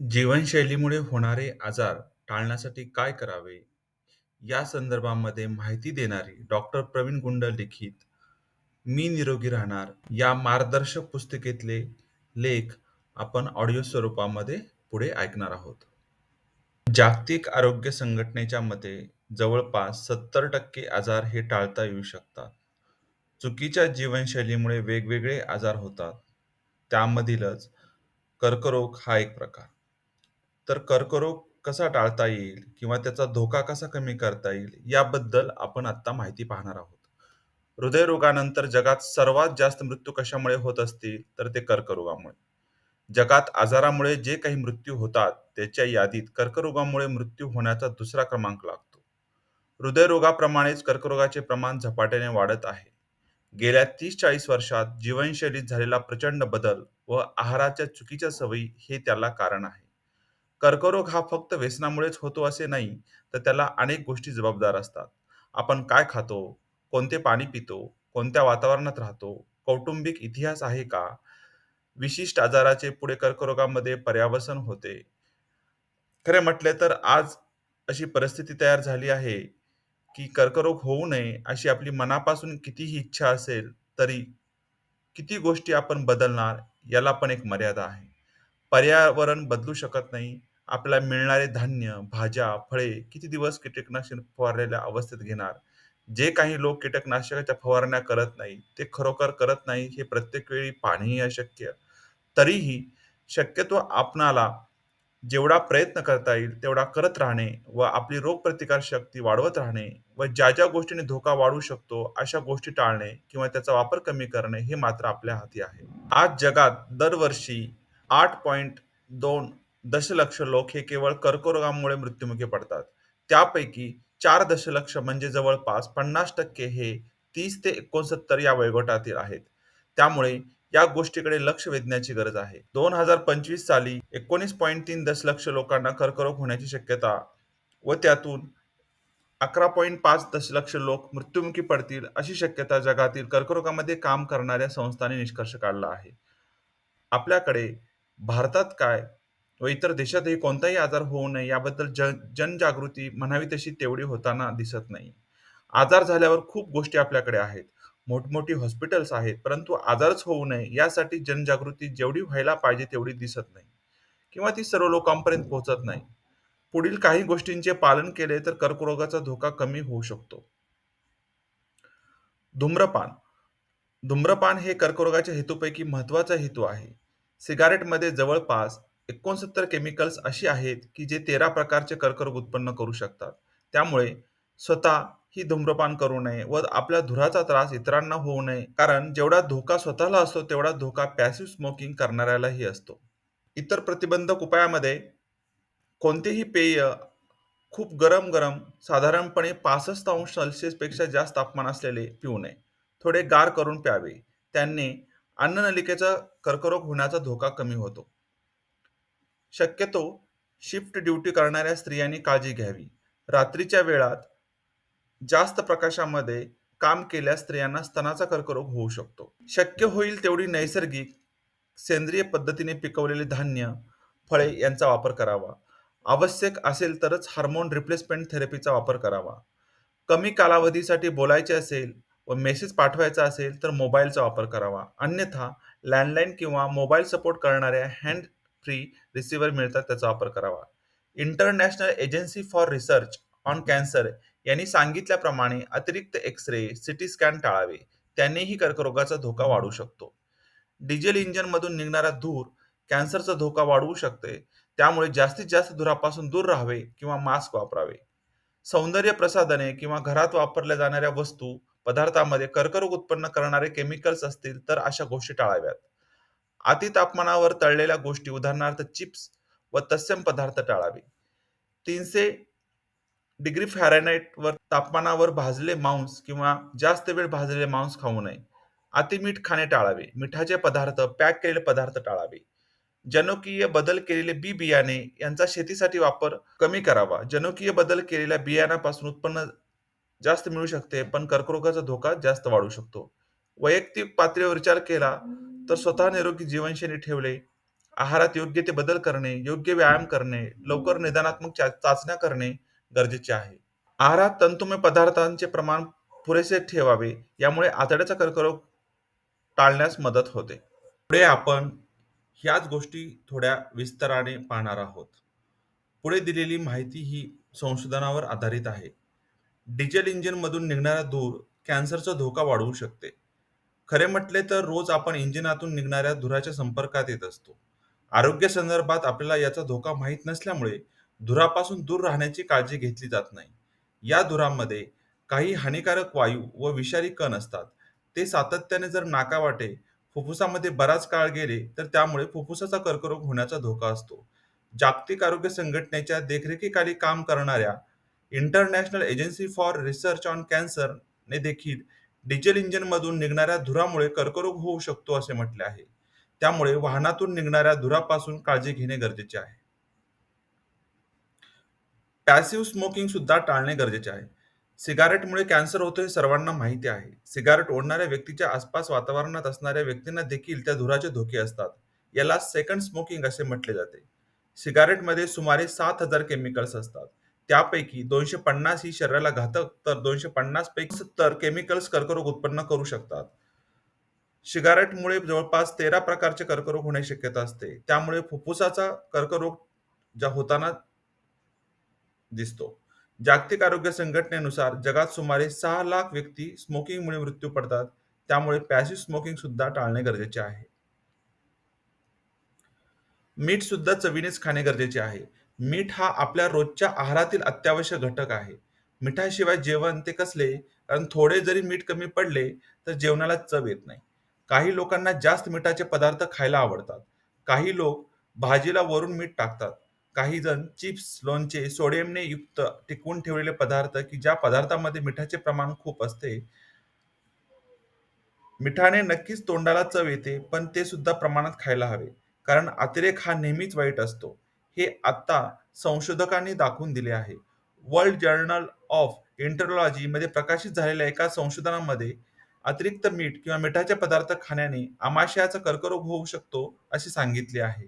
जीवनशैलीमुळे होणारे आजार टाळण्यासाठी काय करावे? या संदर्भामध्ये माहिती देणारी डॉक्टर प्रवीण गुंड लिखित "मी निरोगी राहणार" या मार्गदर्शक पुस्तिकेतले लेख आपण ऑडिओ स्वरूपामध्ये पुढे ऐकणार आहोत. जागतिक आरोग्य संघटनेच्या मते जवळपास सत्तर टक्के आजार हे टाळता येऊ शकतात. चुकीच्या जीवनशैलीमुळे वेगवेगळे आजार होतात. त्यामधीलच कर्करोग हा एक प्रकार. तर कर्करोग कसा टाळता येईल किंवा त्याचा धोका कसा कमी करता येईल याबद्दल आपण आत्ता माहिती पाहणार आहोत. हृदयरोगानंतर जगात सर्वात जास्त मृत्यू कशामुळे होत असतील तर ते कर्करोगामुळे. जगात आजारामुळे जे काही मृत्यू होतात त्याच्या यादीत कर्करोगामुळे मृत्यू होण्याचा दुसरा क्रमांक लागतो. हृदयरोगाप्रमाणेच कर्करोगाचे प्रमाण झपाट्याने वाढत आहे. गेल्या तीस चाळीस वर्षात जीवनशैलीत झालेला प्रचंड बदल व आहाराच्या चुकीच्या सवयी हे त्याला कारण आहे. कर्करोग हा फक्त व्यसनामुळेच होतो असे नाही, तर त्याला अनेक गोष्टी जबाबदार असतात. आपण काय खातो, कोणते पाणी पितो, कोणत्या वातावरणात राहतो, कौटुंबिक इतिहास आहे का, विशिष्ट आजाराचे पुढे कर्करोगामध्ये पर्यावसन होते. खरे म्हटले तर आज अशी परिस्थिती तयार झाली आहे, की कर्करोग होऊ नये अशी आपली मनापासून कितीही इच्छा असेल, तरी किती गोष्टी आपण बदलणार याला पण एक मर्यादा आहे. पर्यावरण बदलू शकत नाही. आपल्याला मिळणारे धान्य, भाज्या, फळे किती दिवस कीटकनाशक फवारलेल्या अवस्थेत घेणार? जे काही लोक कीटकनाशकाच्या फवारण्या करत नाही, ते खरोखर करत नाही हे प्रत्येक वेळी पाहणेही अशक्य. तरीही शक्यतो आपणाला जेवढा प्रयत्न करता येईल तेवढा करत राहणे व आपली रोगप्रतिकार शक्ती वाढवत राहणे व ज्या ज्या गोष्टीने धोका वाढू शकतो अशा गोष्टी टाळणे किंवा त्याचा वापर कमी करणे हे मात्र आपल्या हाती आहे. आज जगात दरवर्षी आठ पॉइंट दोन दशलक्ष लोक हे केवळ कर्करोगामुळे मृत्युमुखी पडतात. त्यापैकी चार दशलक्ष म्हणजे जवळपास पन्नास टक्के हे तीस ते एकोणसत्तर या वयोगटातील आहेत. त्यामुळे या गोष्टीकडे लक्ष वेधण्याची गरज आहे. दोन हजार पंचवीस साली एकोणीस पॉईंट तीन दशलक्ष लोकांना कर्करोग होण्याची शक्यता व त्यातून अकरा पॉईंट पाच दशलक्ष लोक मृत्युमुखी पडतील अशी शक्यता जगातील कर्करोगामध्ये काम करणाऱ्या संस्थांनी निष्कर्ष काढला आहे. आपल्याकडे भारतात काय व इतर देशातही कोणताही आजार होऊ नये याबद्दल जन जनजागृती म्हणावी तशी तेवढी होताना दिसत नाही. आजार झाल्यावर खूप गोष्टी आपल्याकडे आहेत. मोठमोठी हॉस्पिटल्स आहेत, परंतु आजारच होऊ नये यासाठी जनजागृती जेवढी व्हायला पाहिजे तेवढी दिसत नाही किंवा ती सर्व लोकांपर्यंत पोहोचत नाही. पुढील काही गोष्टींचे पालन केले तर कर्करोगाचा धोका कमी होऊ शकतो. धूम्रपान धूम्रपान हे कर्करोगाच्या हेतूपैकी महत्त्वाचा हेतू आहे. सिगारेटमध्ये जवळपास एकोणसत्तर केमिकल्स अशी आहेत की जे तेरा प्रकारचे कर्करोग उत्पन्न करू शकतात. त्यामुळे स्वतः ही धूम्रपान करू नये व आपल्या धुराचा त्रास इतरांना होऊ नये कारण जेवढा धोका स्वतःला असतो तेवढा धोका पॅसिव्ह स्मोकिंग करणाऱ्यालाही असतो. इतर प्रतिबंधक उपायामध्ये कोणतेही पेय खूप गरम गरम साधारणपणे पासष्ट अंश सेल्सिअसपेक्षा जास्त तापमान असलेले पिऊ नये. थोडे गार करून प्यावे. त्यांनी अन्ननलिकेचा कर्करोग होण्याचा धोका कमी होतो. शक्यतो शिफ्ट ड्युटी करणाऱ्या स्त्रियांनी काळजी घ्यावी. रात्रीच्या वेळात जास्त प्रकाशामध्ये काम केल्यास स्त्रियांना स्तनाचा कर्करोग होऊ शकतो. शक्य होईल तेवढी नैसर्गिक, सेंद्रिय पद्धतीने पिकवलेले धान्य, फळे यांचा वापर करावा. आवश्यक असेल तरच हार्मोन रिप्लेसमेंट थेरपीचा वापर करावा. कमी कालावधीसाठी बोलायचे असेल व मेसेज पाठवायचा असेल तर मोबाईलचा वापर करावा. अन्यथा लँडलाईन किंवा मोबाईल सपोर्ट करणाऱ्या हँड फ्री रिसिव्हर मिळतात त्याचा वापर करावा. International agency for research on cancer यांनी सांगितल्याप्रमाणे अतिरिक्त एक्स-रे, सिटी स्कॅन टाळावे. त्यानेही कर्करोगाचा धोका वाढू शकतो. डिझेल इंजिनमधून निघणारा धूर कॅन्सरचा धोका वाढवू शकते. त्यामुळे जास्तीत जास्त धुरापासून दूर राहावे किंवा मास्क वापरावे. सौंदर्य प्रसाधने किंवा घरात वापरल्या जाणाऱ्या वस्तू, पदार्थामध्ये कर्करोग उत्पन्न करणारे केमिकल्स असतील तर अशा गोष्टी टाळाव्यात. अति तापमानावर तळलेल्या गोष्टी उदाहरणार्थ चिप्स व तत्सम पदार्थ टाळावे. तीनशे डिग्री फॅरेनहाइटवर तापमानावर भाजले मांस किंवा जास्त वेळ भाजलेले मांस खाऊ नये. अतिमीठ खाणे टाळावे. मिठाचे पदार्थ, पॅक केलेले पदार्थ टाळावे. जनुकीय बदल केलेले बी बियाणे यांचा शेतीसाठी वापर कमी करावा. जनुकीय बदल केलेल्या बियाण्यापासून उत्पन्न जास्त मिळू शकते, पण कर्करोगाचा धोका जास्त वाढू शकतो. वैयक्तिक पातळीवर विचार केला तर स्वतः निरोगी जीवनशैली ठेवले आहारात योग्य ते बदल करणे, योग्य व्यायाम करणे, लवकर निदानात्मक चा चाचण्या करणे गरजेचे आहे. आहारात तंतुमय पदार्थांचे प्रमाण पुरेसे ठेवावे, यामुळे आतड्याचा कर्करोग टाळण्यास मदत होते. पुढे आपण ह्याच गोष्टी थोड्या विस्ताराने पाहणार आहोत. पुढे दिलेली माहिती ही संशोधनावर आधारित आहे. डिझेल इंजिनमधून निघणारा धूर कॅन्सरचा धोका वाढवू शकते. खरे म्हटले तर रोज आपण इंजिनातून निघणाऱ्या धुराच्या संपर्कात येत असतो. आरोग्य संदर्भात आपल्याला याचा धोका माहीत नसल्यामुळे धुरापासून दूर राहण्याची काळजी घेतली जात नाही. या धुरामध्ये काही हानिकारक वायू व विषारी कण असतात. ते सातत्याने जर नाकावाटे, फुफ्फुसामध्ये बराच काळ गेले तर त्यामुळे फुफ्फुसाचा कर्करोग होण्याचा धोका असतो. जागतिक आरोग्य संघटनेच्या देखरेखीखाली काम करणाऱ्या international agency for research on cancer ने देखील डिझेल इंजिनमधून निघणाऱ्या धुरामुळे कर्करोग होऊ शकतो असे म्हटले आहे. त्यामुळे वाहनातून निघणाऱ्या धुरापासून काळजी घेणे गरजेचे आहे. पॅसिव्ह स्मोकिंग सुद्धा टाळणे गरजेचे आहे. सिगारेटमुळे कॅन्सर होतो हे सर्वांना माहिती आहे. सिगारेट ओढणाऱ्या व्यक्तीच्या आसपास वातावरणात असणाऱ्या व्यक्तींना देखील त्या धुराचे धोके असतात. याला सेकंड स्मोकिंग असे म्हटले जाते. सिगारेटमध्ये सुमारे सात हजार केमिकल्स असतात. त्यापैकी दोनशे पन्नास ही शरीराला घातक तर दोनशे पन्नास पैकी सत्तर केमिकल्स कर्करोग उत्पन्न करू शकतात. सिगारेटमुळे जवळपास तेरा प्रकारचे कर्करोग होण्याची शक्यता असते. त्यामुळे फुफ्फुसाचा कर्करोग ज्या होताना दिसतो. जागतिक आरोग्य संघटनेनुसार जगात सुमारे सहा लाख व्यक्ती स्मोकिंगमुळे मृत्यू पडतात. त्यामुळे पॅसिव्ह स्मोकिंग सुद्धा टाळणे गरजेचे आहे. मीठ सुद्धा चवीनेच खाणे गरजेचे आहे. मीठ हा आपल्या रोजच्या आहारातील अत्यावश्यक घटक आहे. मिठाशिवाय जेवण ते कसले? कारण थोडे जरी मीठ कमी पडले तर जेवणाला चव येत नाही. काही लोकांना जास्त मिठाचे पदार्थ खायला आवडतात. काही लोक भाजीला वरून मीठ टाकतात. काही जण चिप्स, लोणचे, सोडियमने युक्त टिकवून ठेवलेले पदार्थ की ज्या पदार्थामध्ये मिठाचे प्रमाण खूप असते. मिठाने नक्कीच तोंडाला चव येते, पण ते सुद्धा प्रमाणात खायला हवे. कारण अतिरेक हा नेहमीच वाईट असतो. हे आता संशोधकांनी दाखवून दिले आहे. वर्ल्ड जर्नल ऑफ एंटरोलॉजी मध्ये प्रकाशित झालेल्या एका संशोधनामध्ये अतिरिक्त मीठ किंवा मिठाचे पदार्थ खाण्याने आमाशयाचा कर्करोग होऊ शकतो असे सांगितले आहे.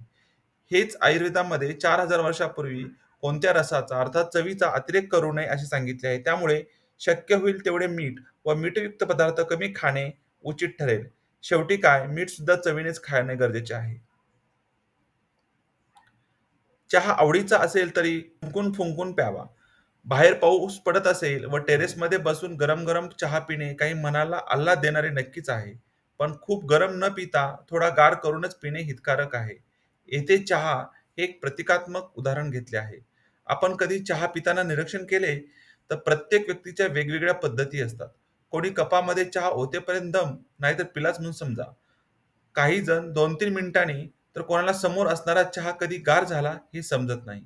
हेच आयुर्वेदामध्ये चार हजार वर्षापूर्वी कोणत्या रसाचा अर्थात चवीचा अतिरेक करू नये असे सांगितले आहे. त्यामुळे शक्य होईल तेवढे मीठ व मीठयुक्त पदार्थ कमी खाणे उचित ठरेल. शेवटी काय मीठ सुद्धा चवीनेच खाणे गरजेचे आहे. चहा आवडीचा असेल तरी फुंकून फुंकून प्यावा. बाहेर पाऊस पडत असेल व टेरेसमध्ये बसून गरम गरम चहा पिणे काही मनाला आल्हाद देणारे नक्कीच आहे. पण खूप गरम न पिता थोडा गार करूनच पिणे हितकारक आहे. येथे चहा हे एक प्रतिकात्मक उदाहरण घेतले आहे. आपण कधी चहा पिताना निरीक्षण केले तर प्रत्येक व्यक्तीच्या वेगवेगळ्या पद्धती असतात. कोणी कपामध्ये चहा ओतेपर्यंत दम नाहीतर पिलाच म्हणून समजा. काही जण दोन तीन मिनिटांनी तर कोणाला समोर असणारा चहा कधी गार झाला हे समजत नाही.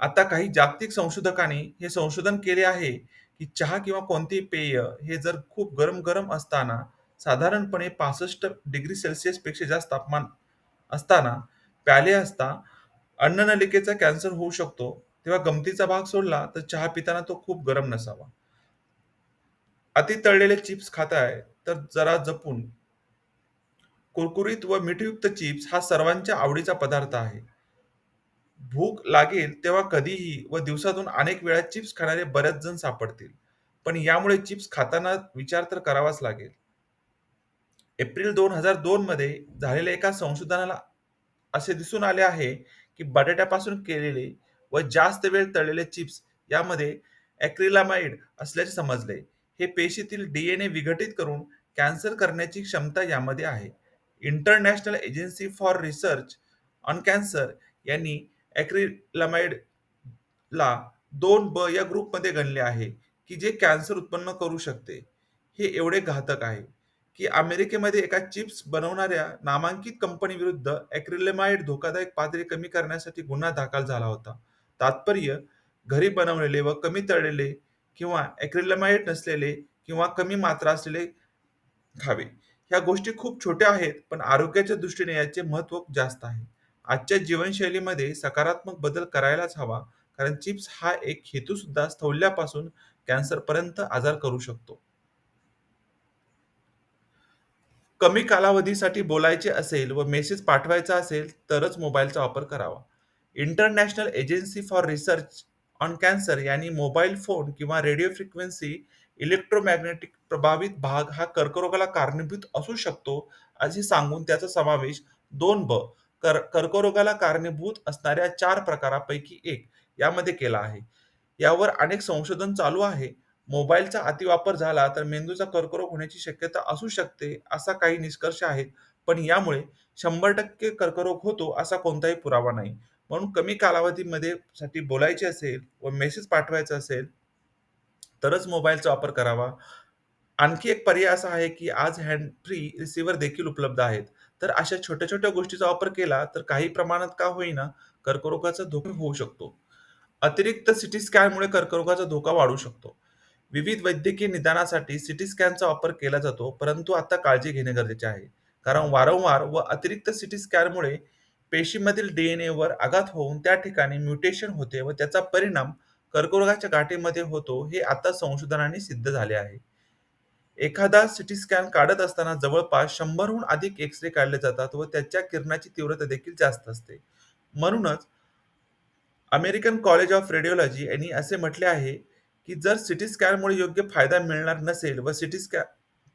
आता काही जागतिक संशोधकांनी हे संशोधन केले आहे की चहा किंवा कोणतेही पेय हे जर खूप गरम गरम असताना साधारणपणे पासष्ट डिग्री सेल्सिअसपेक्षा जास्त तापमान असताना प्याले असता अन्ननलिकेचा कॅन्सर होऊ शकतो. तेव्हा गमतीचा भाग सोडला तर चहा पिताना तो खूप गरम नसावा. अति तळलेले चिप्स खाताय तर जरा जपून. कुरकुरीत व मीठयुक्त चिप्स हा सर्वांच्या आवडीचा पदार्थ आहे. भूक लागेल तेव्हा कधीही व दिवसातून अनेक वेळा चिप्स खाणारे बरेच जण सापडतील. पण यामुळे चिप्स खाताना विचार तर करावाच लागेल. एप्रिल दोन हजार दोन मध्ये झालेल्या एका संशोधनाला असे दिसून आले आहे की बटाट्यापासून केलेले व जास्त वेळ तळलेले चिप्स यामध्ये ॲक्रिलामाइड असल्याचे समजले. हे पेशीतील डीएनए विघटित करून कॅन्सर करण्याची क्षमता यामध्ये आहे. International agency for research on cancer यांनी ॲक्रिलामाइडला दोन ब या ग्रुपमध्ये गणले आहे की जे कॅन्सर उत्पन्न करू शकते. हे एवढे घातक आहे की अमेरिकेमध्ये एका चिप्स बनवणाऱ्या नामांकित कंपनीविरुद्ध ॲक्रिलामाइड धोकादायक पातळी कमी करण्यासाठी गुन्हा दाखल झाला होता. तात्पर्य घरी बनवलेले व कमी तळलेले किंवा ॲक्रिलामाइड नसलेले किंवा कमी मात्रा असलेले खावे. ह्या गोष्टी खूप छोट्या आहेत पण आरोग्याच्या दृष्टीने याचे महत्त्व जास्त आहे. आजच्या जीवनशैलीमध्ये सकारात्मक बदल करायलाच हवा कारण चिप्स हा एक हेतू सुद्धा स्थौल्यापासून कॅन्सरपर्यंत आजार करू शकतो. कमी कालावधीसाठी बोलायचे असेल व मेसेज पाठवायचा असेल तरच मोबाईलचा वापर करावा. International agency for research on cancer यांनी मोबाईल फोन किंवा रेडिओ फ्रिक्वेन्सी इलेक्ट्रोमॅग्नेटिक प्रभावित भाग हा कर्करोगाला कारणीभूत असू शकतो, असे सांगून त्याचा समावेश दोन ब कर कर्करोगाला कारणीभूत असणाऱ्या चार प्रकारापैकी एक यामध्ये केला आहे. यावर अनेक संशोधन चालू आहे. मोबाईलचा अतिवापर झाला तर मेंदूचा कर्करोग होण्याची शक्यता असू शकते, असा काही निष्कर्ष आहेत. पण यामुळे 100% कर्करोग होतो असा कोणताही पुरावा नाही. म्हणून कमी कालावधीमध्ये साठी बोलायचे असेल व मेसेज पाठवायचा असेल, तरच मोबाईलचा वापर करावा. आणखी एक पर्याय असा आहे, की आज हँड फ्री रिसिव्हर देखील उपलब्ध आहेत. तर अशा छोट्या-छोट्या गोष्टीचा वापर केला तर काही प्रमाणात का होईना कर्करोगाचा धोका होऊ शकतो. अतिरिक्त सीटी स्कॅनमुळे कर्करोगाचा धोका वाढू शकतो. विविध वैद्यकीय निदानासाठी सीटी स्कॅनचा वापर केला जातो, परंतु आता काळजी घेणे गरजेचे आहे. कारण वारंवार व अतिरिक्त सीटी स्कॅनमुळे पेशीमधील डीएनएवर आघात होऊन त्या ठिकाणी म्युटेशन होते व त्याचा परिणाम कर्करोगाच्या गाठीमध्ये होतो, हे आता संशोधनाने सिद्ध झाले आहे. एखादा सिटी स्कॅन काढत असताना जवळपास शंभरहून अधिक एक्स-रे काढले जातात व त्याच्या किरणाची तीव्रता देखील जास्त असते. म्हणूनच अमेरिकन कॉलेज ऑफ रेडिओलॉजी यांनी असे म्हटले आहे, की जर सिटी स्कॅनमुळे योग्य फायदा मिळणार नसेल व सिटी स्कॅन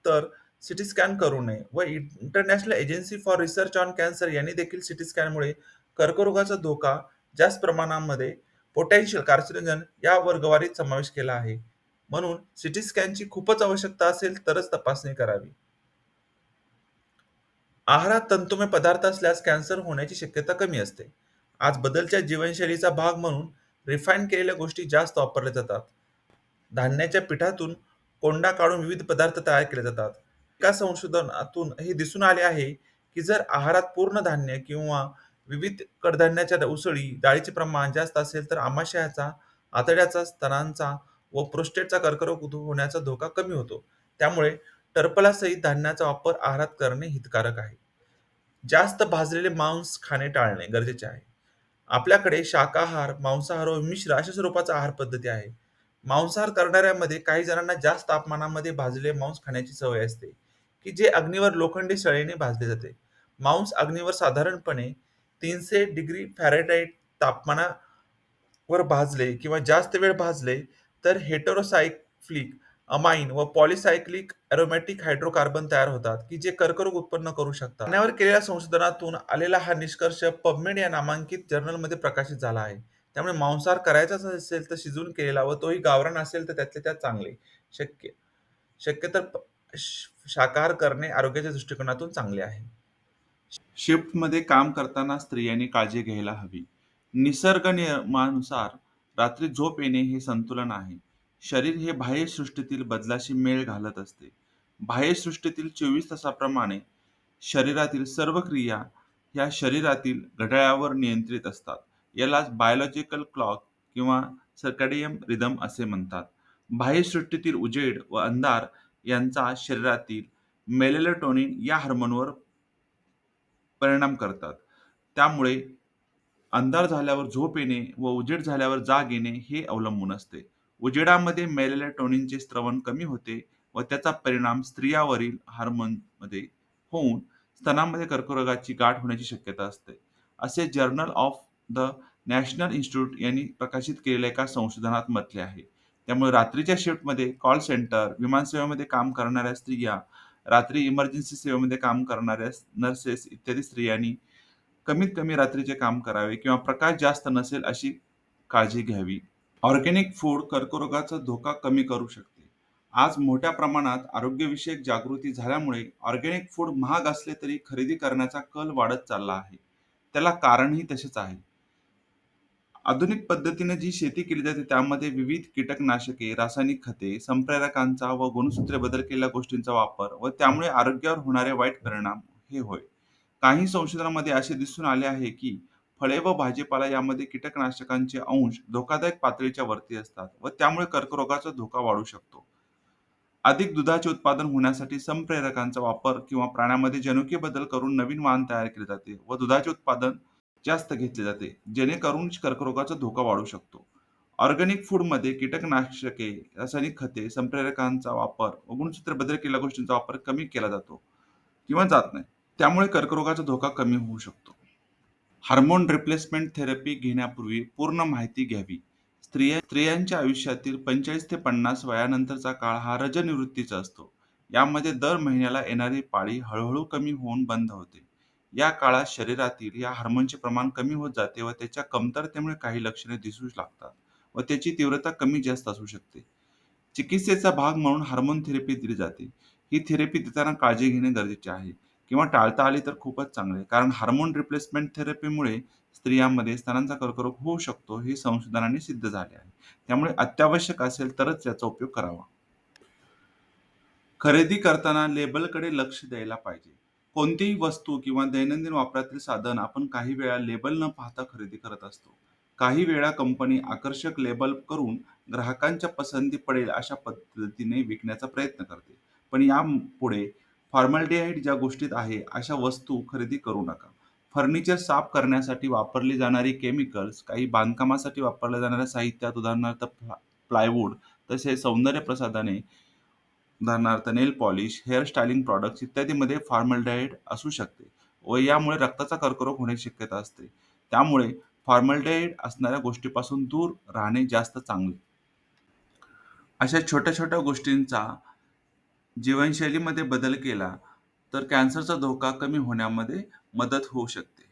तर सिटी स्कॅन करू नये व international agency for research on cancer यांनी देखील सिटी स्कॅनमुळे कर्करोगाचा धोका जास्त प्रमाणामध्ये पोटेन्शियल कार्सिनोजन या वर्गवारीत समावेश केला आहे. म्हणून सिटी स्कॅनची खूपच आवश्यकता असेल तरच तपासणी करावी. आहारात तंतुमय पदार्थ असल्यास कॅन्सर होण्याची शक्यता कमी असते. आज बदलच्या जीवनशैलीचा भाग म्हणून रिफाईन केलेल्या गोष्टी जास्त वापरल्या जातात. धान्याच्या पिठातून कोंडा काढून विविध पदार्थ तयार केले जातात. एका संशोधनातून हे दिसून आले आहे, की जर आहारात पूर्ण धान्य किंवा विविध कडधान्याच्या उसळी, डाळीचे प्रमाण जास्त असेल तर आमाशयाचा, आतड्याचा, स्तनांचा व प्रोस्टेटचा कर्करोग होण्याचा धोका कमी होतो. त्यामुळे टरफलासहित धान्याचा वापर आहारात करणे हितकारक आहे. जास्त भाजलेले मांस खाणे टाळणे गरजेचे आहे. आपल्याकडे शाकाहार, मांसाहार व मिश्र अशा स्वरूपाचा आहार पद्धती आहे. मांसाहार करणाऱ्यांमध्ये काही जणांना जास्त तापमानामध्ये भाजलेले मांस खाण्याची सवय असते, की जे अग्नीवर लोखंडी सळीने भाजले जाते. मांस अग्नीवर साधारणपणे तीनशे डिग्री फॅरेटाईट तापमानावर भाजले किंवा जास्त वेळ भाजले तर हेटेरोसायक्लिक अमाइन व पॉलिसायक्लिक अरोमॅटिक हायड्रोकार्बन तयार होतात, की जे कर्करोग उत्पन्न करू शकतात. पाण्यावर केलेल्या संशोधनातून आलेला हा निष्कर्ष पबमेड या नामांकित जर्नलमध्ये प्रकाशित झाला आहे. त्यामुळे मांसाहार करायचाच असेल तर शिजवून केलेला व तोही गावरान असेल तर त्यातले त्यात चांगले. शक्य शक्यतर प श शाकाहार करणे आरोग्याच्या दृष्टिकोनातून चांगले आहे. शिफ्टमध्ये काम करताना स्त्रियांनी काळजी घ्यायला हवी. निसर्ग नियमानुसार रात्री झोप येणे हे संतुलन आहे. शरीर हे बाह्य सृष्टीतील बदलाशी मेळ घालत असते. बाह्य सृष्टीतील 24 तासाप्रमाणे शरीरातील सर्व क्रिया ह्या शरीरातील घड्याळावर नियंत्रित असतात. यालाच बायोलॉजिकल क्लॉक किंवा सर्कॅडियम रिदम असे म्हणतात. बाह्य सृष्टीतील उजेड व अंधार यांचा शरीरातील मेलेलोटोनिन या हार्मोनवर परिणाम करतात. त्यामुळे अंधार झाल्यावर झोप येणे व उजेड झाल्यावर जाग येणे हे अवलंबून असते. उजेडामध्ये मेलॅटोनिनचे स्त्रवण कमी होते व त्याचा परिणाम स्त्रियांवरील हार्मोनमध्ये होऊन स्तनामध्ये कर्करोगाची गाठ होण्याची शक्यता असते, असे journal of the national institute यांनी प्रकाशित केलेल्या एका संशोधनात म्हटले आहे. त्यामुळे रात्रीच्या शिफ्टमध्ये कॉल सेंटर, विमानसेवेमध्ये काम करणाऱ्या स्त्रिया, रात्री इमर्जन्सी सेवेमध्ये काम करणाऱ्या नर्सेस इत्यादी स्त्रियांनी कमीत कमी रात्रीचे काम करावे किंवा प्रकाश जास्त नसेल अशी काळजी घ्यावी. ऑर्गेनिक फूड कर्करोगाचा धोका कमी करू शकते. आज मोठ्या प्रमाणात आरोग्यविषयक जागृती झाल्यामुळे ऑर्गेनिक फूड महाग असले तरी खरेदी करण्याचा कल वाढत चालला आहे. त्याला कारणही तसेच आहे. आधुनिक पद्धतीने जी शेती केली जाते त्यामध्ये विविध कीटकनाशके, रासायनिक खते, संप्रेरकांचा व गुणसूत्रे बदल केलेल्या गोष्टींचा वापर व त्यामुळे आरोग्यावर होणारे वाईट परिणाम हे होय. काही संशोधनामध्ये असे दिसून आले आहे, की फळे व भाजीपाला यामध्ये कीटकनाशकांचे अंश धोकादायक पातळीच्या वरती असतात व त्यामुळे कर्करोगाचा धोका वाढू शकतो. अधिक दुधाचे उत्पादन होण्यासाठी संप्रेरकांचा वापर किंवा प्राण्यामध्ये जनुकीय बदल करून नवीन वाण तयार केले जाते व दुधाचे उत्पादन जास्त घेतले जाते, जेणेकरून कर्करोगाचा धोका वाढू शकतो. ऑर्गॅनिक फूडमध्ये कीटकनाशके, रासायनिक खते, संप्रेरकांचा वापर व गुणसूत्रे बदल केलेल्या गोष्टींचा वापर कमी केला जातो. किंवा जात नाही. त्यामुळे कर्करोगाचा धोका कमी होऊ शकतो. हार्मोन रिप्लेसमेंट थेरपी घेण्यापूर्वी पूर्ण माहिती घ्यावी. स्त्रिया स्त्रियांच्या आयुष्यातील 45 ते 50 वयानंतरचा काळ हा रजनिवृत्तीचा असतो. यामध्ये दर महिन्याला येणारी पाळी हळूहळू कमी होऊन बंद होते. या काळात शरीरातील या हार्मोनचे प्रमाण कमी होत जाते व त्याच्या कमतरतेमुळे काही लक्षणे दिसू लागतात व त्याची तीव्रता कमी जास्त असू शकते. चिकित्सेचा भाग म्हणून हार्मोन थेरपी दिली जाते. ही थेरपी देताना काळजी घेणे गरजेचे आहे किंवा टाळता आली तर खूपच चांगले. कारण हार्मोन रिप्लेसमेंट थेरपीमुळे स्त्रियांमध्ये स्तनांचा कर्करोग होऊ शकतो, हे संशोधनाने सिद्ध झाले आहे. त्यामुळे अत्यावश्यक असेल तरच याचा उपयोग करावा. खरेदी करताना लेबलकडे लक्ष द्यायला पाहिजे. कोणतीही वस्तू किंवा दैनंदिन वापरातील साधन आपण काही वेळा लेबल न पाहता खरेदी करत असतो. काही वेळा कंपनी आकर्षक लेबल करून ग्राहकांच्या पसंती पडेल अशा पद्धतीने विकण्याचा प्रयत्न करते. पण यापुढे फॉर्मल्डिहाइड ज्या गोष्टीत आहे अशा वस्तू खरेदी करू नका. फर्निचर साफ करण्यासाठी वापरली जाणारी केमिकल्स, काही बांधकामासाठी वापरल्या जाणाऱ्या साहित्यात उदाहरणार्थ प्लायवूड, तसेच सौंदर्य प्रसाधने उदाहरणार्थ nail polish, hair styling products इत्यादीमध्ये formaldehyde असू शकते व यामुळे रक्ताचा कर्करोग होण्याची शक्यता असते. त्यामुळे फॉर्मलडाईड असणाऱ्या गोष्टीपासून दूर राहणे जास्त चांगले. अशा छोट्या-छोट्या गोष्टींचा जीवनशैलीमध्ये बदल केला तर कॅन्सरचा धोका कमी होण्यामध्ये मदत होऊ शकते.